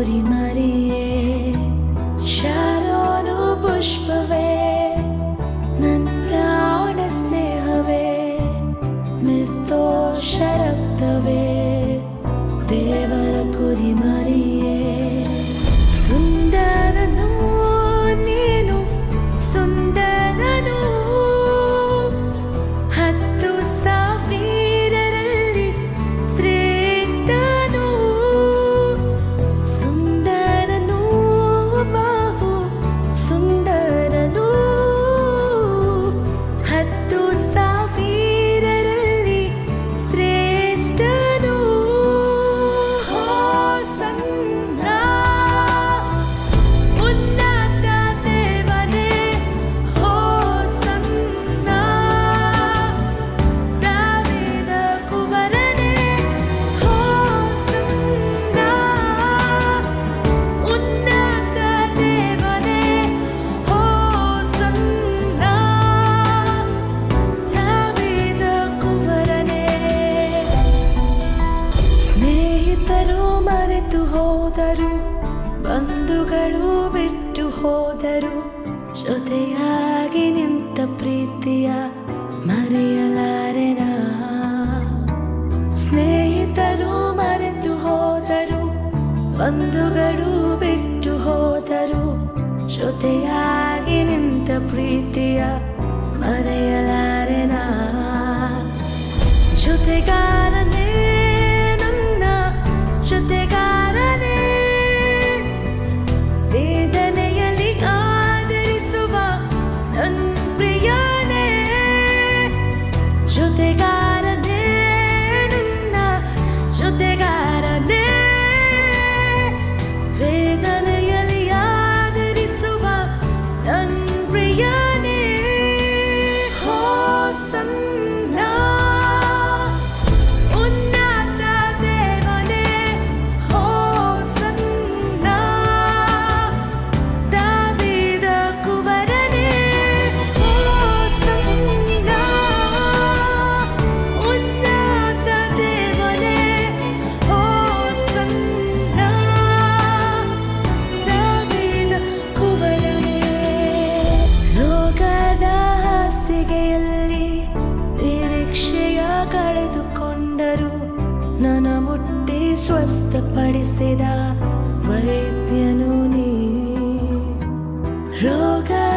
ो नुष्पवे नन् प्राणस्नेहवे निर्तो शर ನಿನಗಾಗಿ ನಿಂತ ಪ್ರೀತಿಯ ಮರೆಯಲಾರೆನಾ ಸ್ನೇಹಿತರು ಮರೆತು ಹೋದರು, ಬಂಧುಗಳು ಬಿಟ್ಟು ಹೋದರು, ಜೊತೆಯಾಗಿ ನಿಂತ ಪ್ರೀತಿಯ ಮರೆಯಲಾರೆನಾ ಜೊತೆಗಾರನೇ ಜೊತೆಗಾರನೇ ನನ್ನ ಮುಟ್ಟಿ ಸ್ವಸ್ಥಪಡಿಸಿದ ವೈದ್ಯನು ನೀ. ರೋಗದ